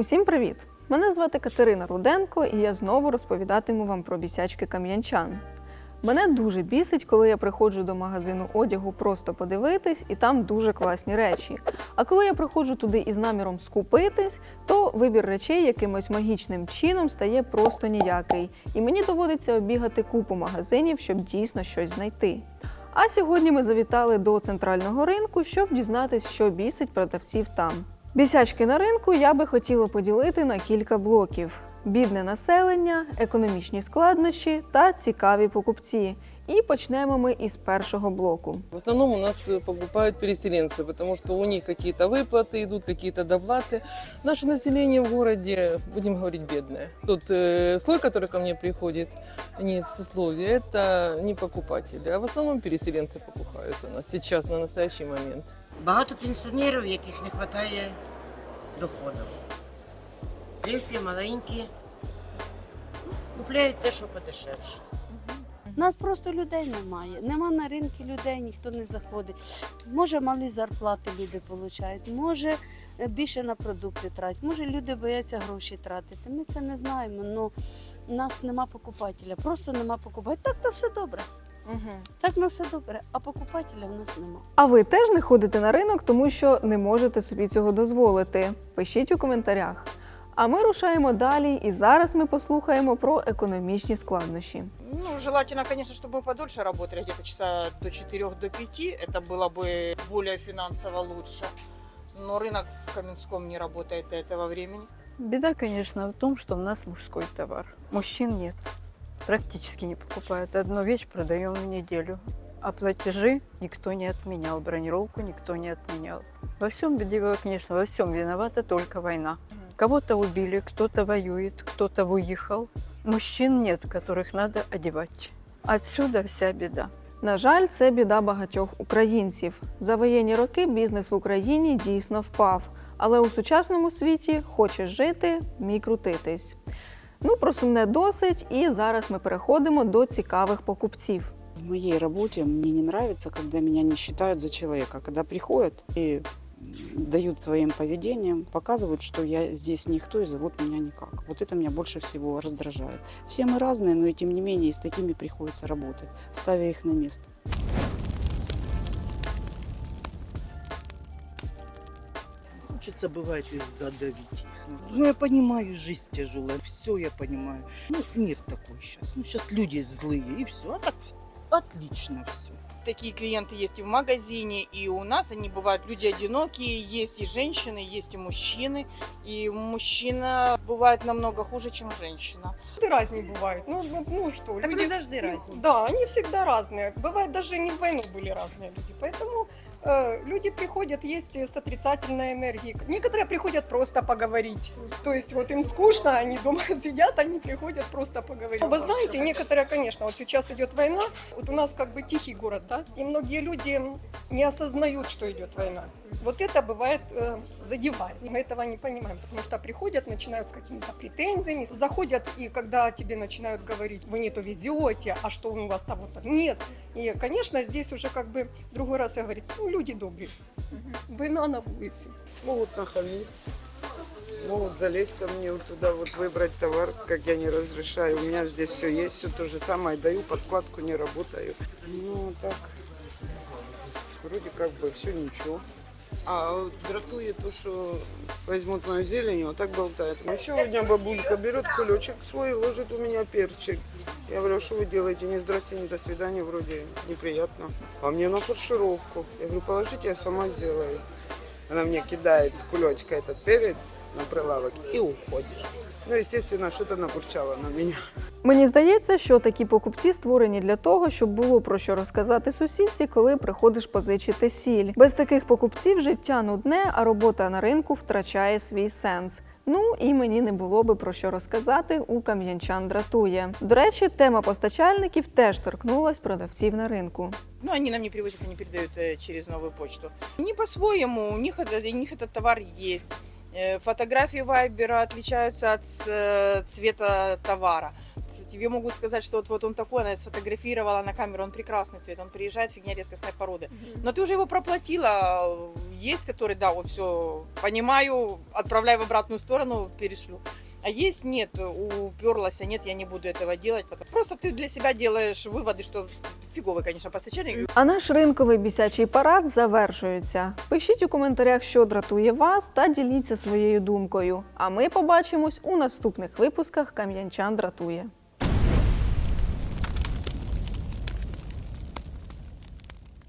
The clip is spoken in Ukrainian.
Усім привіт! Мене звати Катерина Руденко, і я знову розповідатиму вам про бісячки кам'янчан. Мене дуже бісить, коли я приходжу до магазину одягу просто подивитись, і там дуже класні речі. А коли я приходжу туди із наміром скупитись, то вибір речей якимось магічним чином стає просто ніякий, і мені доводиться обігати купу магазинів, щоб дійсно щось знайти. А сьогодні ми завітали до центрального ринку, щоб дізнатись, що бісить продавців там. Бісячки на ринку я би хотіла поділити на кілька блоків: бідне населення, економічні складнощі та цікаві покупці. І почнемо ми із першого блоку. В основном у нас э, покупают переселенцы, потому что у них какие-то выплаты идут, какие-то доплаты. Наше население в городе, будем говорить, бедное. Тот э, слой, который ко мне приходит, нет сословия, это не покупатели, а в основном переселенцы покупают у нас сейчас, на настоящий момент. Багато пенсіонерів, яких не вистачає доходів. Пенсії маленькі, купляють те, що подешевше. Нас просто людей немає. Нема на ринку людей, ніхто не заходить. Може, малі зарплати люди отримують, може е, більше на продукти тратять, може люди бояться гроші тратити. Ми це не знаємо. Ну нас нема покупателя, просто нема покупателя. Так то все добре. Так на все добре, а покупателя в нас нема. А ви теж не ходите на ринок, тому що не можете собі цього дозволити? Пишіть у коментарях. А ми рушаємо далі, і зараз ми послухаємо про економічні складнощі. Ну, желательно, конечно, чтобы мы подольше работали, где-то часа до 4 до 5. Это было бы более финансово лучше. Но рынок в Каменском не работает до этого времени. Беда, конечно, в том, что у нас мужской товар. Мужчин нет. Практически не покупают. Одну вещь продаем в неделю. А платежи никто не отменял, бронировку никто не отменял. Во всем, конечно, во всем виновата только война. Кого-то убили, кто-то воюет, кто-то выехал. Мужчин нет, которых надо одевать. Отсюда вся беда. На жаль, це біда багатьох українців. За воєнні роки бізнес в Україні дійсно впав. Але у сучасному світі хочеш жити, мій крутитись. Ну, про сумне досить, і зараз ми переходимо до цікавих покупців. В моей работе мне не нравится, когда меня не считают за человека. Когда приходят и дают своим поведением, показывают, что я здесь никто и зовут меня никак. Вот это меня больше всего раздражает. Все мы разные, но и тем не менее и с такими приходится работать, ставя их на место. Хочется бывает и задавить их. Ну, я понимаю, жизнь тяжелая, все я понимаю. Ну, мир такой сейчас. Ну, сейчас люди злые, и все. А так всё отлично все. Такие клиенты есть и в магазине, и у нас они бывают люди одинокие, есть и женщины, есть и мужчины. И мужчина бывает намного хуже, чем женщина. Люди разные бывают. Ну, ну, ну что, Так люди... завжди різні. Да, они всегда разные. Бывает, даже не в войну были разные люди. Поэтому э, люди приходят, есть с отрицательной энергией. Некоторые приходят просто поговорить. То есть вот им скучно, они дома сидят, они приходят просто поговорить. Вы знаете, некоторые, конечно, вот сейчас идет война, вот у нас как бы тихий город, да, и многие люди не осознают, что идет война. Вот это бывает э, задевает. Мы этого не понимаем, потому что приходят, начинают с какими-то претензиями, заходят, и когда тебе начинают говорить, вы не то везете, а что у вас там вот нет. И, конечно, здесь уже как бы другой раз я говорю, ну, люди добрые, война на улице. Могут нахамить, Могут залезть ко мне вот туда, вот выбрать товар, как я не разрешаю. У меня здесь все есть, все то же самое. Даю подкладку, не работаю. Ну, так, вроде как бы все ничего. А вот дратует то, что возьмут мою зелень, вот так болтает. И сегодня бабулька берет кулечек свой и ложит у меня перчик. Я говорю, что вы делаете? Не здрасте, не до свидания, вроде неприятно. А мне на фаршировку. Я говорю, положите, я сама сделаю. Она мне кидает с кулечка этот перец на прилавок и уходит. Ну, естественно, что-то набурчало на меня. Мені здається, що такі покупці створені для того, щоб було про що розказати сусідці, коли приходиш позичити сіль. Без таких покупців життя нудне, а робота на ринку втрачає свій сенс. Ну і мені не було би про що розказати. У кам'янчан дратує. До речі, тема постачальників теж торкнулась продавців на ринку. Ну, они нам не привозят, они передают э, через новую почту. Не по-своему, у них, у них этот товар есть. Э, Фотографии Вайбера отличаются от ц- цвета товара. Тебе могут сказать, что вот, вот он такой, она сфотографировала на камеру, он прекрасный цвет, он приезжает, фигня редкостной породы. Но ты уже его проплатила, есть, которые, да, вот все понимаю, отправляю в обратную сторону, перешлю. А есть нет, уперлась, а нет, я не буду этого делать. Просто ты для себя делаешь выводы, что фиговый, звісно, постачальник. А наш ринковий бісячий парад завершується. Пишіть у коментарях, що дратує вас, та діліться своєю думкою. А ми побачимось у наступних випусках Кам'янчан дратує.